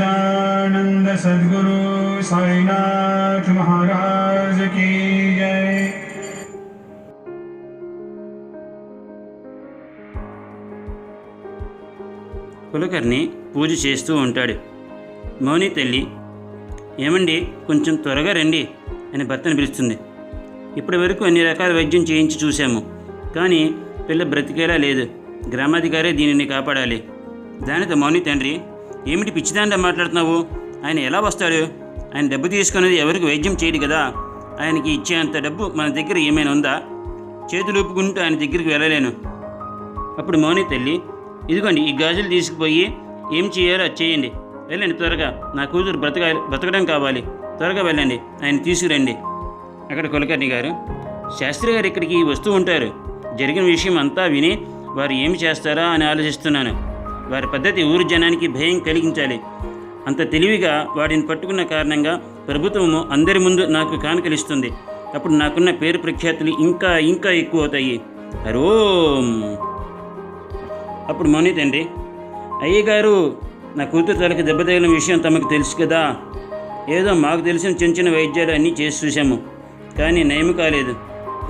सच्चिदानंद सद्गुरु साईनाथ महाराज की जय కులకర్ణి పూజ చేస్తూ ఉంటాడు మౌని తల్లి ఏమండి కొంచెం త్వరగా రండి అని భర్తను పిలుస్తుంది ఇప్పటి వరకు అన్ని రకాల వైద్యం చేయించి చూశాము కానీ పిల్ల బ్రతికేలా లేదు గ్రామాధికారే దీనిని కాపాడాలి దానితో మౌని తండ్రి ఏమిటి పిచ్చిదాండా మాట్లాడుతున్నావు? ఆయన ఎలా వస్తాడు? ఆయన డబ్బు తీసుకునేది ఎవరికి వైద్యం చేయడు కదా. ఆయనకి ఇచ్చేంత డబ్బు మన దగ్గర ఏమైనా ఉందా? చేతులు ఊపుకుంటూ ఆయన దగ్గరికి వెళ్ళలేను. అప్పుడు మౌని తల్లి ఇదిగోండి ఈ గాజులు తీసుకుపోయి ఏం చేయాలో అది చేయండి. వెళ్ళండి త్వరగా. నా కూతురు బ్రతక బ్రతకడం కావాలి. త్వరగా వెళ్ళండి. ఆయన తీసుకురండి. అక్కడ కులకర్ణి గారు శాస్త్రి గారు ఇక్కడికి వస్తూ ఉంటారు. జరిగిన విషయం అంతా విని వారు ఏమి చేస్తారా అని ఆలోచిస్తున్నాను. వారి పద్ధతి ఊరు జనానికి భయం కలిగించాలి. అంత తెలివిగా వాడిని పట్టుకున్న కారణంగా ప్రభుత్వము అందరి ముందు నాకు కానుకలిస్తుంది. అప్పుడు నాకున్న పేరు ప్రఖ్యాతులు ఇంకా ఇంకా ఎక్కువ అవుతాయి హరోం అప్పుడు మౌని తండ్రి అయ్యగారు నా కూతురు తలకి దెబ్బ తగిలిన విషయం తమకు తెలుసు కదా? ఏదో మాకు తెలిసిన చిన్న చిన్న వైద్యాలు అన్నీ చేసి చూసాము కానీ నయము కాలేదు.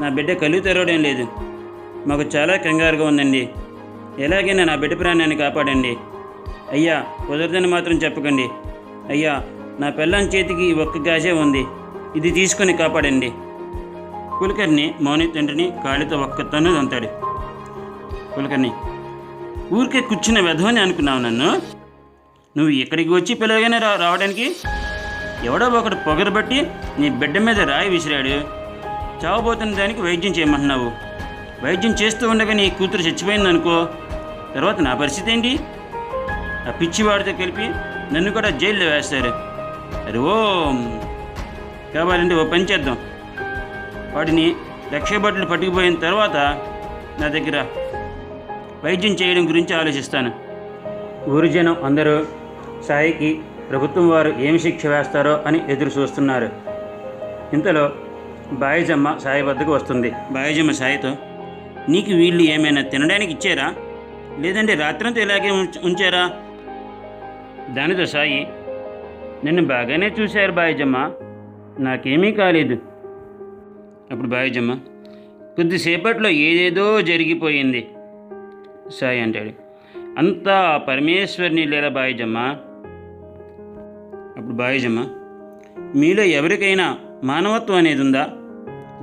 నా బిడ్డ కళ్ళు తెరవడం లేదు. మాకు చాలా కంగారుగా ఉందండి. ఎలాగైనా నా బిడ్డ ప్రాణాన్ని కాపాడండి. అయ్యా కుదరదని మాత్రం చెప్పకండి. అయ్యా నా పిల్లని చేతికి ఈ ఒక్క గాజే ఉంది. ఇది తీసుకొని కాపాడండి. కులకర్ణి మౌని తండ్రిని కాళ్ళతో ఒక్క తన్ను దంతాడు. కులకర్ణి ఊరికే కూర్చున్న వెధవని అనుకున్నావు నన్ను? నువ్వు ఇక్కడికి వచ్చి పిల్లగానే రా రావడానికి? ఎవడో ఒకడు పొగరబట్టి నీ బిడ్డ మీద రాయి విసిరాడు. చావబోతున్న దానికి వైద్యం చేయమంటున్నావు. వైద్యం చేస్తూ ఉండగా నీ కూతురు చచ్చిపోయిందనుకో తర్వాత నా పరిస్థితి ఏంటి? ఆ పిచ్చివాడితో కలిపి నన్ను కూడా జైల్లో వేస్తారు. అరే ఓం. కావాలంటే ఓ పని చేద్దాం. వాడిని లక్ష బట్టలు పట్టుకుపోయిన తర్వాత నా దగ్గర వైద్యం చేయడం గురించి ఆలోచిస్తాను. ఊరి జనం అందరూ సాయికి ప్రభుత్వం వారు ఏమి శిక్ష వేస్తారో అని ఎదురు చూస్తున్నారు. ఇంతలో బాయిజమ్మ సాయి వద్దకు వస్తుంది. బాయిజమ్మ సాయితో నీకు వీళ్ళు ఏమైనా తినడానికి ఇచ్చారా? లేదంటే రాత్రంతా ఇలాగే ఉంచారా? దానితో సాయి నిన్ను బాగానే చూశారు బాయిజమ్మ. నాకేమీ కాలేదు. అప్పుడు బాయిజమ్మ కొద్దిసేపట్లో ఏదేదో జరిగిపోయింది సాయి అంటాడు. అంతా పరమేశ్వరిని లేరా బాయిజమ్మ. అప్పుడు బాయిజమ్మ మీలో ఎవరికైనా మానవత్వం అనేది ఉందా?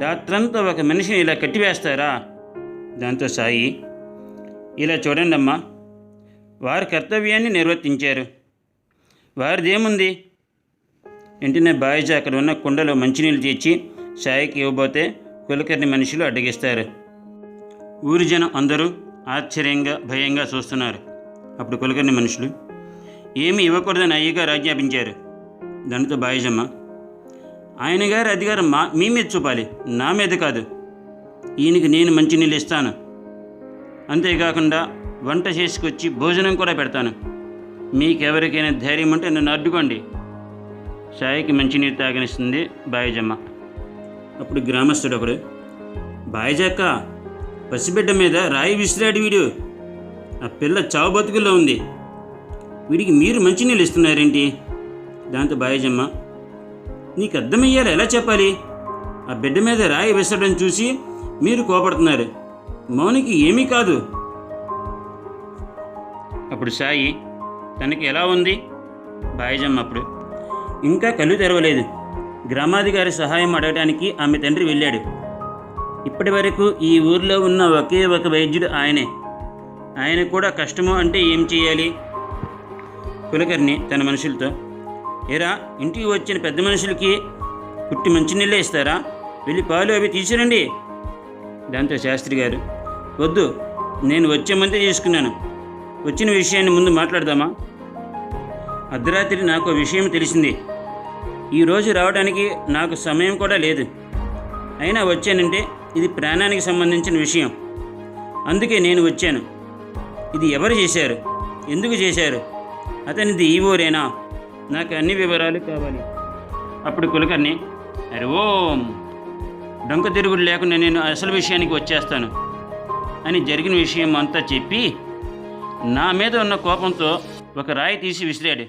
రాత్రంతా ఒక మనిషిని ఇలా కట్టివేస్తారా? దాంతో సాయి ఇలా చూడండమ్మా. వారి కర్తవ్యాన్ని నిర్వర్తించారు. వారిదేముంది? వెంటనే బాయిజ అక్కడ ఉన్న కుండలో మంచినీళ్ళు తెచ్చి సాయికి ఇవ్వబోతే కులకర్ణి మనుషులు అడ్డగిస్తారు. ఊరి జనం అందరూ ఆశ్చర్యంగా భయంగా చూస్తున్నారు. అప్పుడు కులకర్ణి మనుషులు ఏమి ఇవ్వకూడదని అయ్యగారు ఆజ్ఞాపించారు. దానితో బాయిజమ్మ ఆయన గారి అధికారం మా మీ మీద చూపాలి. నా మీద కాదు. ఈయనకి నేను మంచినీళ్ళు ఇస్తాను. అంతేకాకుండా వంట చేసుకొచ్చి భోజనం కూడా పెడతాను. మీకెవరికైనా ధైర్యం ఉంటే నన్ను అడ్డుకోండి. సాయికి మంచినీరు తాగనిస్తుంది బాయిజమ్మ. అప్పుడు గ్రామస్తుడు ఒకడు బాయిజక్క పసిబిడ్డ మీద రాయి విసిరాడు వీడు. ఆ పిల్ల చావు బతుకుల్లో ఉంది. వీడికి మీరు మంచినీళ్ళు ఇస్తున్నారేంటి? దాంతో బాయిజమ్మ నీకు అర్థమయ్యేలా ఎలా చెప్పాలి? ఆ బిడ్డ మీద రాయి విసరడం చూసి మీరు కోపడుతున్నారు. మౌనికి ఏమీ కాదు. అప్పుడు సాయి తనకి ఎలా ఉంది? బాయిజమ్మ అప్పుడు. ఇంకా కళ్ళు తెరవలేదు. గ్రామాధికారి సహాయం అడగడానికి ఆమె తండ్రి వెళ్ళాడు. ఇప్పటి వరకు ఈ ఊర్లో ఉన్న ఒకే ఒక వైద్యుడు ఆయనే. ఆయన కూడా కష్టము అంటే ఏం చేయాలి? కులకర్ణి తన మనుషులతో ఏరా ఇంటికి వచ్చిన పెద్ద మనుషులకి పుట్టి మంచినీళ్ళే ఇస్తారా? వెళ్ళి పాలు అవి తీసుకురండి. దాంతో శాస్త్రి గారు వద్దు నేను వచ్చే మంతే తీసుకున్నాను. వచ్చిన విషయాన్ని ముందు మాట్లాడదామా? అర్ధరాత్రి నాకు విషయం తెలిసింది. ఈరోజు రావడానికి నాకు సమయం కూడా లేదు. అయినా వచ్చానంటే ఇది ప్రాణానికి సంబంధించిన విషయం. అందుకే నేను వచ్చాను. ఇది ఎవరు చేశారు? ఎందుకు చేశారు? అతనిది ఈ ఊరేనా? నాకు అన్ని వివరాలు కావాలి. అప్పుడు కులకర్ణి అరే ఓం! డొంక తిరుగుడు లేకుండా నేను అసలు విషయానికి వచ్చేస్తాను అని జరిగిన విషయం అంతా చెప్పి నా మీద ఉన్న కోపంతో ఒక రాయి తీసి విసిరాడు.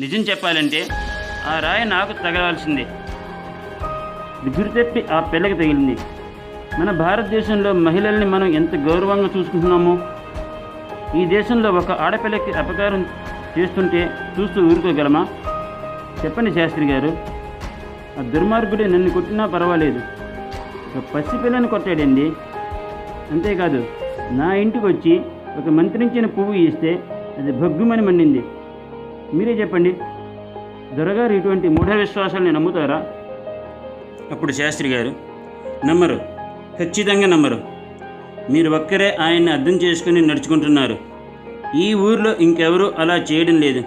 నిజం చెప్పాలంటే ఆ రాయి నాకు తగలాల్సిందే. తెప్పి ఆ పిల్లకి తగిలింది. మన భారతదేశంలో మహిళల్ని మనం ఎంత గౌరవంగా చూసుకుంటున్నామో ఈ దేశంలో ఒక ఆడపిల్లకి అపకారం చేస్తుంటే చూస్తూ ఊరుకోగలమా? చెప్పండి శాస్త్రి గారు. ఆ దుర్మార్గుడే నన్ను కొట్టినా పర్వాలేదు. ఒక పసిపిల్లని కొట్టాడండి. అంతేకాదు నా ఇంటికి వచ్చి ఒక మంత్రించిన పువ్వు ఇస్తే అది భగ్గుమని మండింది మీరే చెప్పండి దొరగారు ఇటువంటి మూఢ విశ్వాసాలని నమ్ముతారా? అప్పుడు శాస్త్రి గారు నమ్మరు ఖచ్చితంగా నమ్మరు. మీరు ఒక్కరే ఆయన్ని అర్థం చేసుకుని నడుచుకుంటున్నారు. ఈ ఊర్లో ఇంకెవరూ అలా చేయడం లేదు.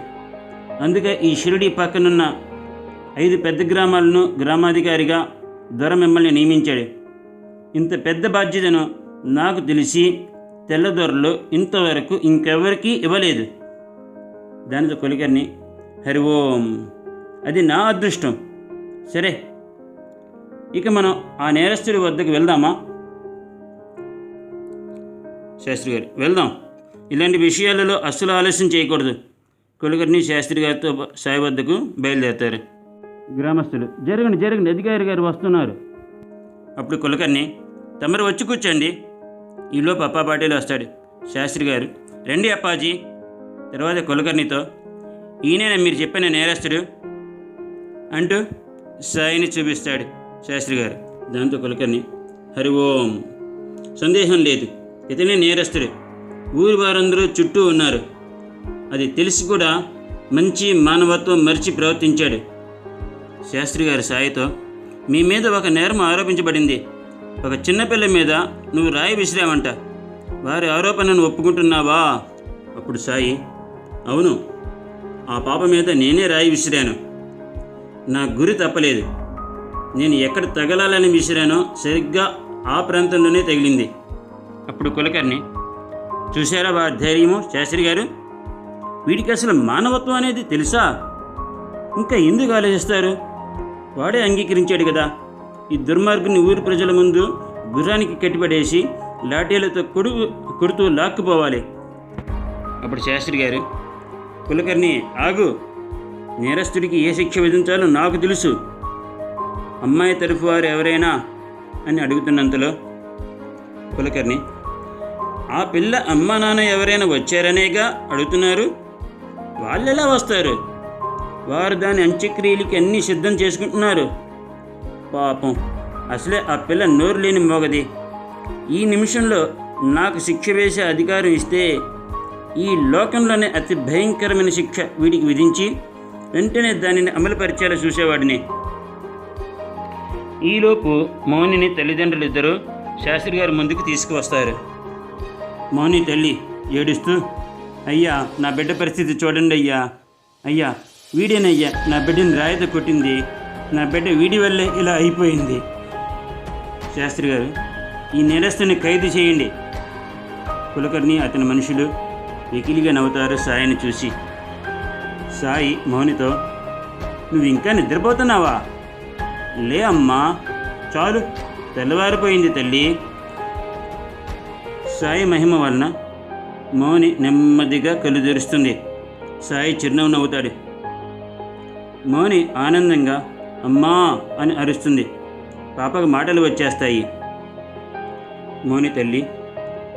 అందుకే ఈ షిరిడి పక్కనున్న ఐదు పెద్ద గ్రామాలను గ్రామాధికారిగా దొర మిమ్మల్ని నియమించాడు. ఇంత పెద్ద బాధ్యతను నాకు తెలిసి తెల్లదొరలు ఇంతవరకు ఇంకెవరికీ ఇవ్వలేదు. దానితో కొలికర్ని హరి ఓం అది నా అదృష్టం. సరే ఇక మనం ఆ నేరస్తుడి వద్దకు వెళ్దామా? శాస్త్రి గారు వెళ్దాం. ఇలాంటి విషయాలలో అస్సలు ఆలస్యం చేయకూడదు. కొలికర్ని శాస్త్రి గారితో సాయి వద్దకు బయలుదేరుతారు. గ్రామస్తులు జరగండి జరగండి. అధికారి గారు వస్తున్నారు. అప్పుడు కులకర్ణి తమరు వచ్చి కూర్చోండి. ఈలోపు అప్పా పాటీలు వస్తాడు శాస్త్రి గారు. రండి అప్పాజీ. తర్వాత కులకర్ణితో ఈయనేనా మీరు చెప్పిన నేరస్తుడు? అంటూ సాయిని చూపిస్తాడు శాస్త్రి గారు. దాంతో కులకర్ణి హరి ఓం సందేహం లేదు. ఇతనే నేరస్తుడు. ఊరి వారందరూ చుట్టూ ఉన్నారు. అది తెలిసి కూడా మంచి మానవత్వం మరిచి ప్రవర్తించాడు. శాస్త్రి గారు సాయితో మీ మీద ఒక నేరం ఆరోపించబడింది. ఒక చిన్నపిల్ల మీద నువ్వు రాయి విసిరావంట. వారి ఆరోపణను ఒప్పుకుంటున్నావా? అప్పుడు సాయి అవును ఆ పాప మీద నేనే రాయి విసిరాను. నా గురి తప్పలేదు. నేను ఎక్కడ తగలాలని విసిరానో సరిగ్గా ఆ ప్రాంతంలోనే తగిలింది. అప్పుడు కులకర్ణి చూశారా వారి ధైర్యము? శాస్త్రి గారు వీడికి అసలు మానవత్వం అనేది తెలుసా? ఇంకా ఎందుకు ఆలోచిస్తారు? వాడే అంగీకరించాడు కదా. ఈ దుర్మార్గుని ఊరి ప్రజల ముందు గుర్రానికి కట్టిపడేసి లాఠీలతో కొడు కొడుతూ లాక్కుపోవాలి. అప్పుడు శాస్త్రి గారు కులకర్ణి ఆగు. నేరస్తుడికి ఏ శిక్ష విధించాలో నాకు తెలుసు. అమ్మాయి తరఫు వారు ఎవరైనా అని అడుగుతున్నంతలో కులకర్ణి ఆ పిల్ల అమ్మ నాన్న ఎవరైనా వచ్చారనేగా అడుగుతున్నారు? వాళ్ళెలా వస్తారు? వారు దాని అంత్యక్రియలకి అన్నీ సిద్ధం చేసుకుంటున్నారు. పాపం. అసలే ఆ పిల్ల నోరు లేని మోగది. ఈ నిమిషంలో నాకు శిక్ష వేసే అధికారం ఇస్తే ఈ లోకంలోనే అతి భయంకరమైన శిక్ష వీడికి విధించి వెంటనే దానిని అమలుపరిచేలా చూసేవాడిని. ఈలోపు మౌనిని తల్లిదండ్రులు ఇద్దరు శాస్త్రి గారి ముందుకు తీసుకువస్తారు. మౌని తల్లి ఏడుస్తూ అయ్యా నా బిడ్డ పరిస్థితి చూడండి అయ్యా. అయ్యా వీడేనయ్యా నా బిడ్డని రాయిత కొట్టింది. నా బిడ్డ వీడి వల్లే ఇలా అయిపోయింది. శాస్త్రి గారు ఈ నేరస్తుని ఖైదు చేయండి. కులకర్ణి అతని మనుషులు వెకిలిగా నవ్వుతారు సాయిని చూసి. సాయి మౌనితో నువ్వు ఇంకా నిద్రపోతున్నావా? లే అమ్మా చాలు తెల్లవారిపోయింది తల్లి. సాయి మహిమ వలన మౌని నెమ్మదిగా కళ్ళు తెరుస్తుంది. సాయి చిరునవ్వు నవ్వుతాడు. మౌని ఆనందంగా అమ్మా అని అరుస్తుంది. పాపకు మాటలు వచ్చేస్తాయి. మౌని తల్లి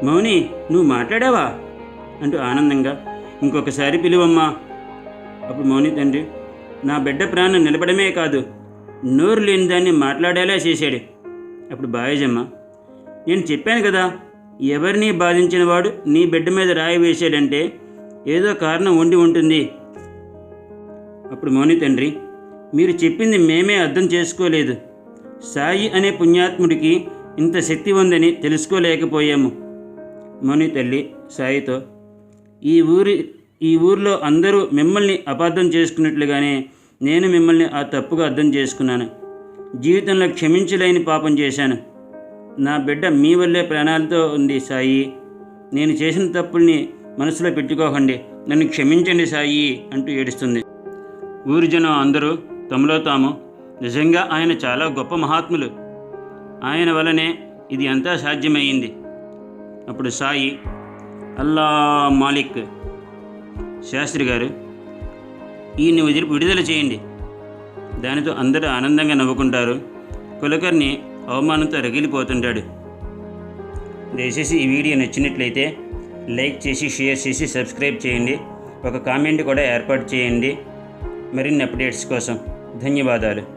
మౌని నువ్వు మాట్లాడావా? అంటూ ఆనందంగా ఇంకొకసారి పిలువమ్మా. అప్పుడు మౌని తండ్రి నా బిడ్డ ప్రాణం నిలబడమే కాదు నోరు లేని దాన్ని మాట్లాడేలా చేశాడు. అప్పుడు బాయజమ్మ నేను చెప్పాను కదా ఎవరిని బాధించిన వాడు నీ బిడ్డ మీద రాయి వేశాడంటే ఏదో కారణం ఉండి ఉంటుంది. అప్పుడు మౌని తండ్రి మీరు చెప్పింది మేమే అర్థం చేసుకోలేదు. సాయి అనే పుణ్యాత్ముడికి ఇంత శక్తి ఉందని తెలుసుకోలేకపోయాము. మౌని తల్లి సాయితో ఈ ఊరి ఈ ఊరిలో అందరూ మిమ్మల్ని అపార్థం చేసుకున్నట్లుగానే నేను మిమ్మల్ని ఆ తప్పుగా అర్థం చేసుకున్నాను. జీవితంలో క్షమించలేని పాపం చేశాను. నా బిడ్డ మీ వల్లే ప్రాణాలతో ఉంది సాయి. నేను చేసిన తప్పుల్ని మనసులో పెట్టుకోకండి. నన్ను క్షమించండి సాయి అంటూ ఏడుస్తుంది. ఊరి జనం అందరూ తమలో తాము నిజంగా ఆయన చాలా గొప్ప మహాత్ములు. ఆయన వలనే ఇది అంతా సాధ్యమయ్యింది అప్పుడు సాయి అల్లా మాలిక్ శాస్త్రి గారు ఈయన్ని వదిలి విడుదల చేయండి. దానితో అందరూ ఆనందంగా నవ్వుకుంటారు. కులకర్ణి అవమానంతో రగిలిపోతుంటాడు. దయచేసి ఈ వీడియో నచ్చినట్లయితే లైక్ చేసి షేర్ చేసి సబ్స్క్రైబ్ చేయండి. ఒక కామెంట్ కూడా ఏర్పాటు చేయండి. మరిన్ని అప్డేట్స్ కోసం ధన్యవాదాలు